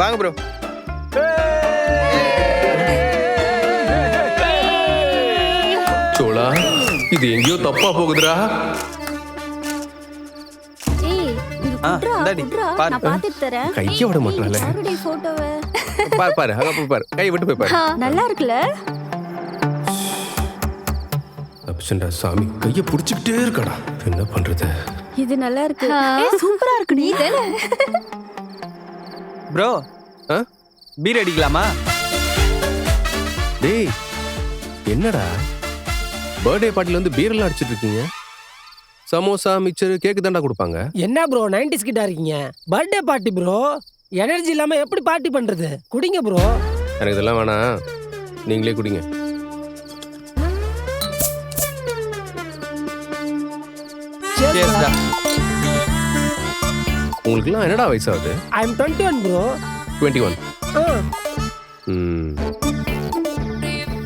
வாங்க ப்ரோ சோளா இது எங்கேயோ தப்பா போகுதுடா. கைய விட மாட்டாளே. பாரு பாரு அங்க போய் பாரு. கை விட்டு போய் பாரு. நல்லா இருக்குல்ல? தப்பிச்சண்டா சாமி. கைய புடிச்சுக்கிட்டே இருக்கடா. என்ன பண்றது? இது நல்லா இருக்கு. சூப்பரா இருக்கு நீ தானே? ப்ரோ ஆ? பீர் அடிக்கலாமா? டேய் என்னடா? பர்த்டே பார்ட்டில வந்து பீரெல்லாம் அடிச்சிட்டு இருக்கீங்க. சமோசா மிச்சர் கேக்கு தாண்டா கொடுப்பாங்க. என்ன ப்ரோ நைன்டிஸ் கிட்டா இருக்கீங்க? பர்த்டே பார்ட்டி ப்ரோ எனர்ஜி இல்லாம எப்படி பார்ட்டி பண்றது? குடிங்க ப்ரோ எனக்கு இதெல்லாம் வேணாம். நீங்களே குடிங்க. சேஸ்டா உங்களுக்குலாம் என்னடா வயசாகுது? I am twenty one bro twenty one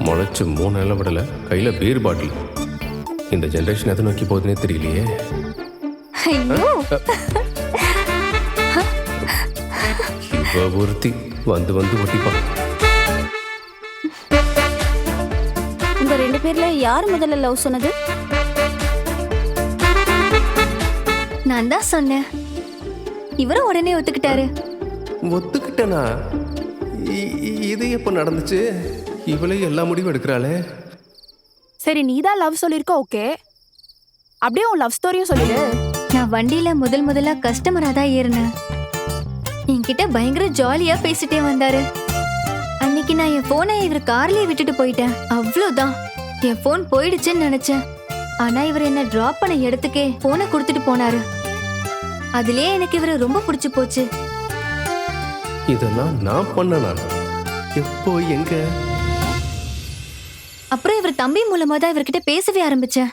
முளைச்சு மூணு நிலம் விடல கையில பீர் பாட்டில் இந்த ஜென்ரேஷன் எதை நோக்கி போகுதுன்னே தெரியலையே. ஒருத்தி வந்து வந்து ஒட்டிப்பா. உங்க ரெண்டு பேர்ல யார் முதல்ல லவ் சொன்னது? நான் தான் சொன்னேன். இவரும் உடனே ஒத்துக்கிட்டாரு. ஒத்துக்கிட்டனா? இது எப்போ நடந்துச்சு? இவளே எல்லா முடிவும் எடுக்கிறாளே. சரி நீ தான் லவ் சொல்லிருக்க ஓகே அப்படியே உன் லவ் ஸ்டோரியும் சொல்லிடு. நான் வண்டியில முதல் முதலா கஸ்டமரா தான் ஏறினேன். என்கிட்ட பயங்கர ஜாலியா பேசிட்டே வந்தாரு. அன்னைக்கு நான் என் போனை இவர் கார்லயே விட்டுட்டு போயிட்டேன். அவ்வளவுதான். என் போன் போயிடுச்சுன்னு நினைச்சேன். ஆனா இவர் என்ன டிராப் பண்ண இடத்துக்கே போனை கொடுத்துட்டு போனாரு. அதுலயே எனக்கு இவரை ரொம்ப பிடிச்சு போச்சு. இதெல்லாம் நான் பண்ணனா? எப்போ எங்க? அப்புறம் இவர் தம்பி மூலமா தான் இவர்கிட்ட பேசவே ஆரம்பிச்சேன்.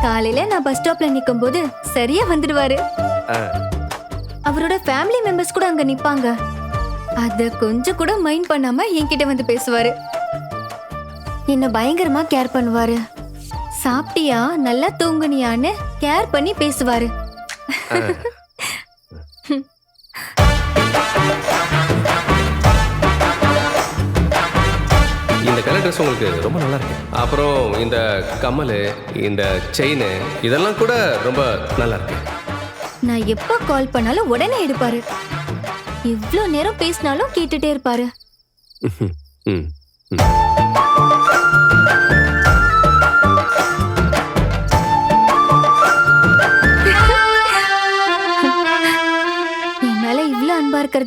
காலையில நான் பஸ் ஸ்டாப்ல நிக்கும் போது சரியா வந்துடுவாரு. அவரோட ஃபேமிலி மெம்பர்ஸ் கூட அங்க நிப்பாங்க. அத கொஞ்சம் கூட மைண்ட் பண்ணாம என்கிட்ட வந்து பேசுவாரு. என்ன பயங்கரமா கேர் பண்ணுவாரு. சாப்பிட்டியா? நல்லா தூங்குனியான்னு கேர் பண்ணி பேசுவாரு. இந்த கலர் ட்ரெஸ் உங்களுக்கு ரொம்ப நல்லா இருக்கு. அப்புறம் இந்த கம்மல் இந்த செயின் இதெல்லாம் கூட ரொம்ப நல்லா இருக்கு. நான் எப்ப கால் பண்ணாலும் உடனே எடுப்பாரு. இவ்ளோ நேரம் பேசினாலும் கேட்டுட்டே இருப்பாரு. ம், ம்.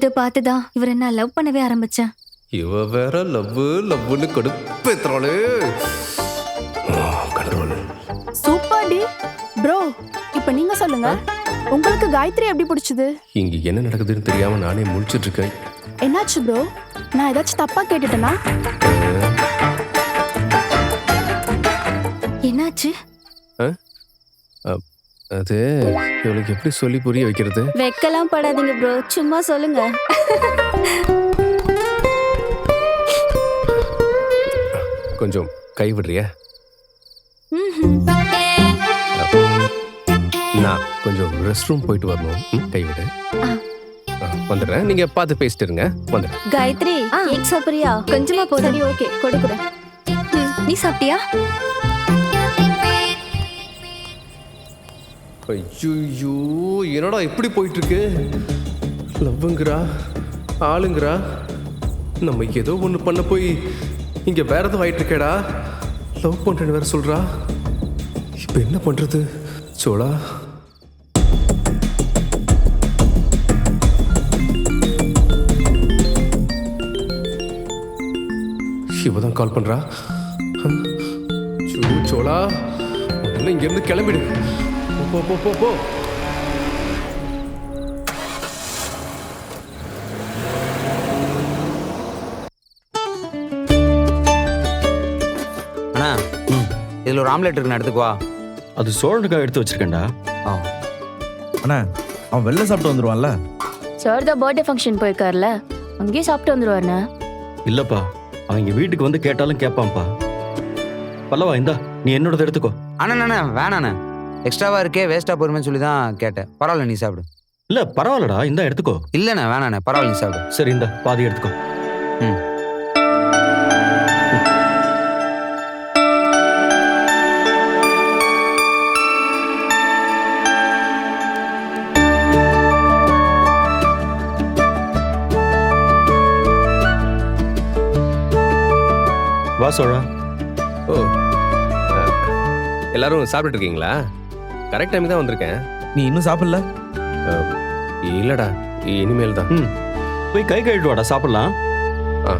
இருக்கிறத பார்த்துதான் இவரை நான் லவ் பண்ணவே ஆரம்பிச்சேன். இவ வேற லவ் லவ்னு கடுப்பேத்துறாளே. கண்ட்ரோல் சூப்பர் டி. ப்ரோ இப்போ நீங்க சொல்லுங்க. உங்களுக்கு காயத்ரி எப்படி பிடிச்சது? இங்க என்ன நடக்குதுன்னு தெரியாம நானே முழிச்சிட்டு இருக்கேன் என்னாச்சு ப்ரோ நான் ஏதாச்சும் தப்பா கேட்டுட்டேனா? என்னாச்சு? அது இவளுக்கு எப்படி சொல்லி புரிய வைக்கிறது? வெக்கலாம் படாதீங்க ப்ரோ சும்மா சொல்லுங்க. கொஞ்சம் கை விடுறியா? நான் கொஞ்சம் ரெஸ்ட் ரூம் போயிட்டு வரணும். ம், கை விடு. வந்துடுறேன். நீங்க பார்த்து பேசிட்டு இருங்க. வந்துடுறேன். காயத்ரி. கேக் சாப்பிடுறியா? கொஞ்சமா போதும் சரி ஓகே கொடுக்குறேன். நீ சாப்பிட்டியா? ஐயோ என்னடா எப்படி போயிட்டுருக்கு? லவ்வுங்கிறா ஆளுங்கிறா? நம்ம ஏதோ ஒன்று பண்ண போய் இங்கே வேற எதுவும் ஆயிட்டுருக்கேடா. லவ் பண்ணுறேன்னு வேற சொல்கிறா இப்போ என்ன பண்ணுறது சோழா. இவ தான் கால் பண்ணுறா சோழா சோ, இங்கேருந்து கிளம்பிடு. போ போ போ போ. அண்ணா இதில் ஒரு ஆம்லெட் இருக்கு நான் எடுத்துக்குவா அது சோழனுக்காக எடுத்து வச்சிருக்கேன்டா. ஆ. அண்ணா அவன் வெளில சாப்பிட்டு வந்துருவான்ல? சார் தான் பர்த்டே ஃபங்க்ஷன் போயிருக்காருல. அங்கேயே சாப்பிட்டு வந்துருவாருண்ணே. இல்லப்பா அவன் இங்க வீட்டுக்கு வந்து கேட்டாலும் கேட்பான்ப்பா. பல்லவா இந்தா நீ என்னோடத எடுத்துக்கோ. அண்ணா அண்ணா வேணாண்ணே. எக்ஸ்ட்ராவா இருக்கே வேஸ்ட்டாக போருமேன்னு சொல்லி தான் கேட்டேன். பரவாயில்ல நீ சாப்பிடு. இல்ல பரவாயில்லடா. இந்தா எடுத்துக்கோ. இல்லண்ணே வேணாண்ணே பரவாயில்ல நீ சாப்பிடு. சரி இந்த பாதி எடுத்துக்கோ. ம். வா சோழா. ஓ எல்லாரும் சாப்பிட்டுட்டு இருக்கீங்களா? கரெக்ட் டைம் தான் வந்திருக்கேன். நீ இன்னும் சாப்பிடல? இல்லடா இனிமேல் தான் ம். போய் கை கழுவிட்டு வாடா சாப்பிடலாம். ஆ.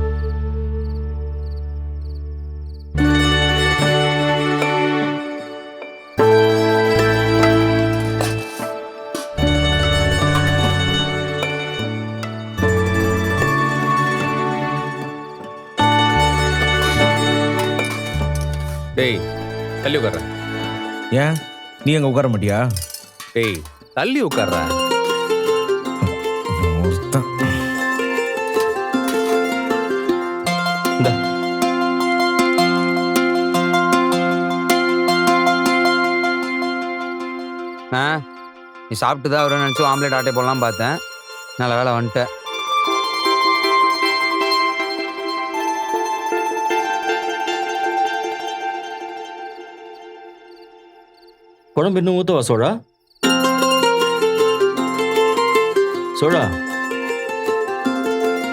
டேய் தள்ளி உட்கார்ற. ஏன்? நீ அங்க உட்கார மாட்டியா? டேய் தள்ளி உட்கார்ற. நீ சாப்பிட்டு தான் வரும்னு நினச்சி ஆம்லேட் ஆட்டை போடலாம் பார்த்தேன். நல்ல வேலை வந்துட்டேன். குழம்பு இன்னும் ஊத்தவா சோழா. சோழா.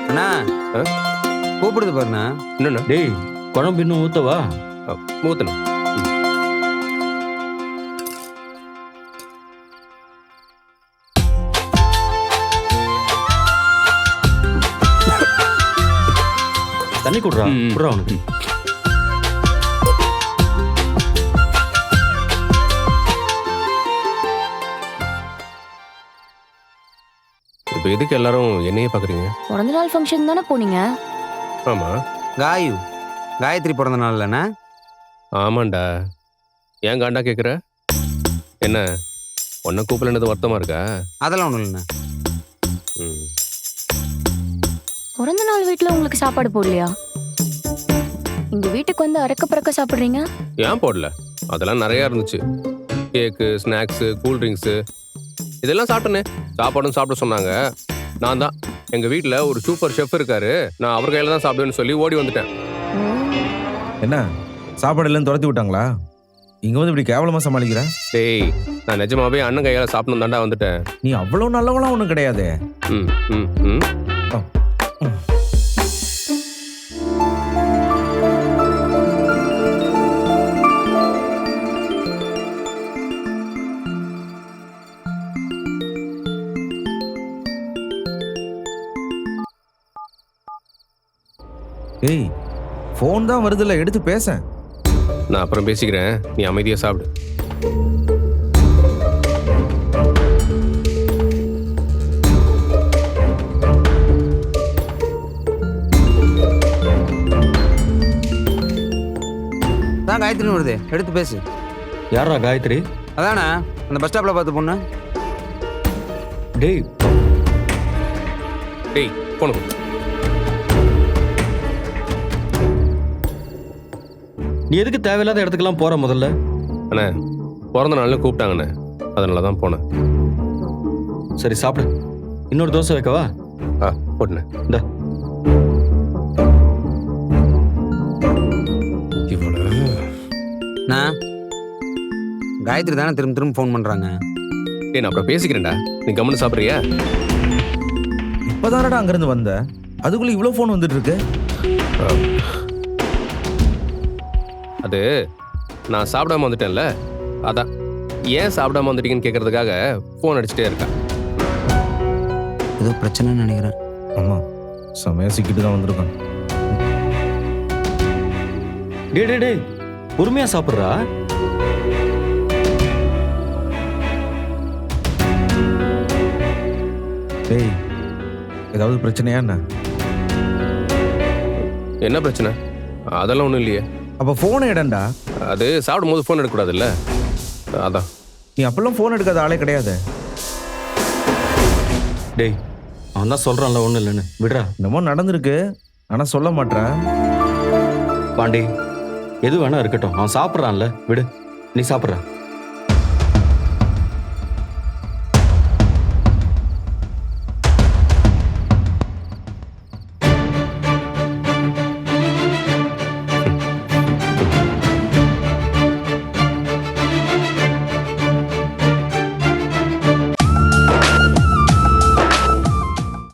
அண்ணா? கூப்பிடுது பாருண்ணா என்னண்ணா டேய் குழம்பு இன்னும் ஊத்தவா மூத்தணும் தண்ணி குடுறா. குடுறா அவனுக்கு. இப்போ எதுக்கு எல்லாரும் என்னையே பார்க்குறீங்க பிறந்த நாள் ஃபங்க்ஷன் தானே போனீங்க? ஆமா. காயு காயத்ரி பிறந்த நாள் இல்லைண்ணா. ஆமாண்டா. ஏன் காண்டா கேட்குற என்ன உன்னை கூப்பிடலனது வருத்தமா இருக்கா? அதெல்லாம் ஒன்றும் இல்லைண்ணா. ம். பிறந்த நாள் வீட்டில் உங்களுக்கு சாப்பாடு போடலையா? எங்க வீட்டுக்கு வந்து அறக்க பறக்க சாப்பிட்றீங்க? ஏன் போடல? அதெல்லாம் நிறையா இருந்துச்சு. கேக்கு ஸ்நாக்ஸு கூல் ட்ரிங்க்ஸு இதெல்லாம் சாப்பிட்டனே. சாப்பாடும் சாப்பிட சொன்னாங்க. நான் தான். எங்கள் வீட்டில் ஒரு சூப்பர் ஷெஃப் இருக்காரு. நான் அவர் கையில் தான் சாப்பிடுவேன்னு சொல்லி ஓடி வந்துட்டேன். என்ன? சாப்பாடு இல்லைன்னு துரத்தி விட்டாங்களா? இங்க வந்து இப்படி கேவலமா சமாளிக்கிற? டேய் நான் நிஜமாவே அண்ணன் கையால் சாப்பிடணும் தாண்டா வந்துட்டேன். நீ அவ்வளவு நல்லவனா ஒண்ணும் கிடையாதே. ம் ம் ம். ஏய் ஃபோன் தான் வருதுல்ல எடுத்து பேச. நான் அப்புறம் பேசிக்கிறேன். நீ அமைதியாக சாப்பிடு. தான் காயத்ரின்னு வருது. எடுத்து பேசு. யாரா காயத்ரி? அதானே அந்த பஸ் ஸ்டாப்பில் பார்த்த பொண்ணு? டேய். டேய் போன. நீ எதுக்கு தேவையில்லாத இடத்துக்கெல்லாம் போற முதல்ல? அண்ணே பிறந்த நாள்னு கூப்பிட்டாங்கண்ணே. அதனால தான் போனேன். சரி சாப்பிடு. இன்னொரு தோசை வைக்கவா? ஆ போட்டுண்ணே. இந்த. இவ்வளோ நான் காயத்ரி தானே திரும்ப திரும்ப ஃபோன் பண்ணுறாங்க டேய் நான் அப்புறம் பேசிக்கிறேன்டா. நீ கம்முன்னு சாப்பிட்றியா? இப்பதானடா அங்கிருந்து வந்த. அதுக்குள்ள இவ்வளவு ஃபோன் வந்துட்டு இருக்கு. அது நான் சாப்பிடாம வந்துட்டேன்ல? அதான். ஏன் சாப்பிடாம வந்துட்டீங்கன்னு கேட்கறதுக்காக ஃபோன் அடிச்சுட்டே இருக்கேன். ஏதோ பிரச்சனைன்னு நினைக்கிறேன். ஆமா செமையா சிக்கிட்டு தான் வந்திருக்கான். டேய் டேய் டேய் பொறுமையா சாப்பிட்றா? டேய் ஏதாவது பிரச்சனையா என்ன? என்ன பிரச்சனை? அதெல்லாம் ஒன்றும் இல்லையே. அப்ப போனை இடண்டா அது சாப்பிடும் போது ஃபோன் எடுக்கக்கூடாதுல்ல? அதான். நீ அப்பெல்லாம் ஃபோன் எடுக்காத ஆளே கிடையாது. டேய் அவன் தான் சொல்றான்ல ஒண்ணும் இல்லைன்னு. விடுறா. என்னமோ நடந்திருக்கு. ஆனா சொல்ல மாட்டேன் பாண்டி எது வேணா இருக்கட்டும். அவன் சாப்பிட்றான்ல. விடு. நீ சாப்பிட்ற.